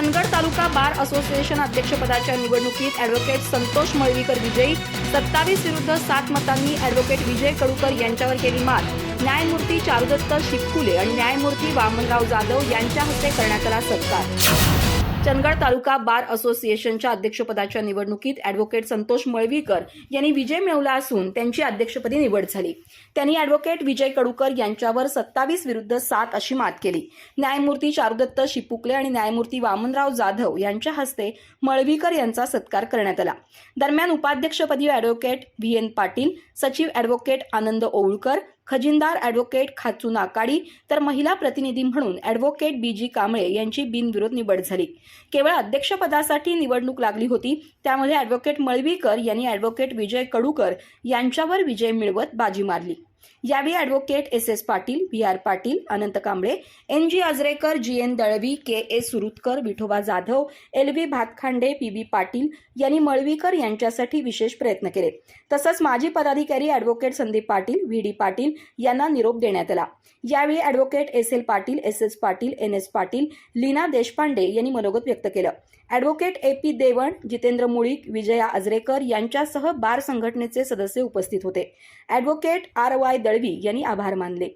चंदगड तालुका bar association अध्यक्षपदाच्या निवडणुकीत advocate Santosh Malvikar विजयी सत्तावीस विरुद्ध सात मतांनी ॲडव्होकेट विजय कडूकर यांच्यावर केली मात. न्यायमूर्ती चारुदत्त शिपकुले आणि न्यायमूर्ती वामनराव जाधव यांच्या हस्ते करण्यात आला सत्कार. चंदगड तालुका बार असोसिएशनच्या अध्यक्षपदाच्या निवडणुकीत ॲडव्होकेट संतोष मळवीकर यांनी विजय मिळवला असून त्यांची अध्यक्षपदी निवड झाली. त्यांनी ॲडव्होकेट विजय कडूकर यांच्यावर सत्तावीस विरुद्ध सात अशी मात केली. न्यायमूर्ती चारुदत्त शिपुकले आणि न्यायमूर्ती वामनराव जाधव यांच्या हस्ते मळवीकर यांचा सत्कार करण्यात आला. दरम्यान उपाध्यक्षपदी ॲडव्होकेट व्ही एन पाटील सचिव ॲडव्होकेट आनंद ओवळकर खजिनदार ॲडव्होकेट खाचू नाकाडी तर महिला प्रतिनिधी म्हणून ॲडव्होकेट बी जी कांबळे यांची बिनविरोध निवड झाली. केवळ अध्यक्षपदासाठी निवडणूक लागली होती त्यामध्ये ॲडव्होकेट मळवीकर यांनी ॲडव्होकेट विजय कडूकर यांच्यावर विजय मिळवत बाजी मारली. यावेळी advocate S S Patil V R Patil Anant Kamble N G Ajrekar G N Dalvi K A Surutkar Vithoba Jadhav L V Bhatkhande P B Patil यांनी मळवीकर यांच्यासाठी विशेष प्रयत्न केले. तसंच माजी पदाधिकारी advocate Sandeep Patil V D Patil यांना निरोप देण्यात आला. यावेळी advocate S L Patil S S Patil N S Patil Leena Deshpande यांनी मनोगत व्यक्त केलं. Advocate A P Devan Jitendra Mulik Vijaya Ajrekar यांच्यासह बार संघटनेचे सदस्य उपस्थित होते. ॲडव्होकेट आर वाय दळवी यांनी आभार मानले.